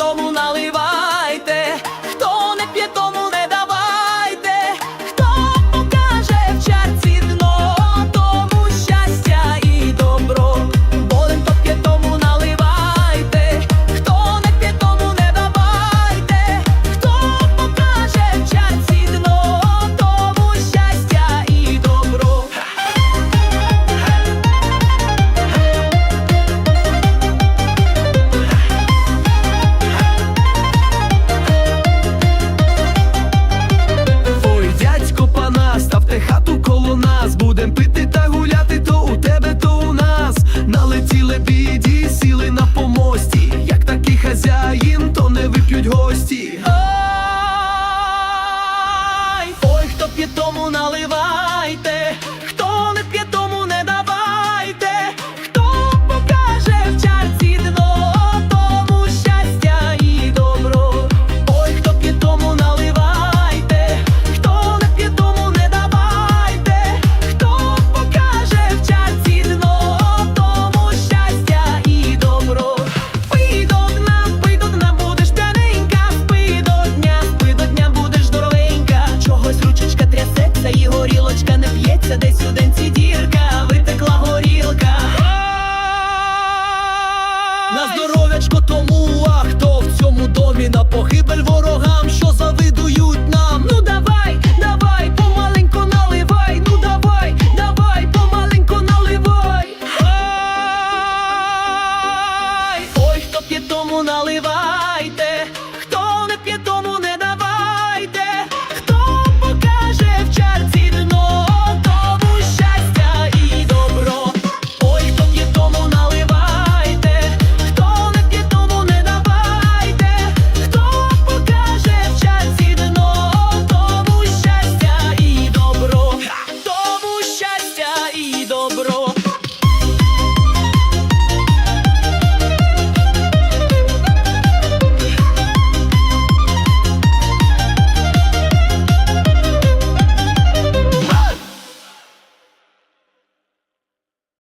ой, be горілочка не п'ється, десь у денці дірка, витекла горілка. На здоров'ячко тому, а хто в цьому домі на погибель ворогам, що завидують нам. Ну давай, давай, помаленько наливай, ну давай, давай, помаленько наливай. Ой, хто п'є тому наливайте.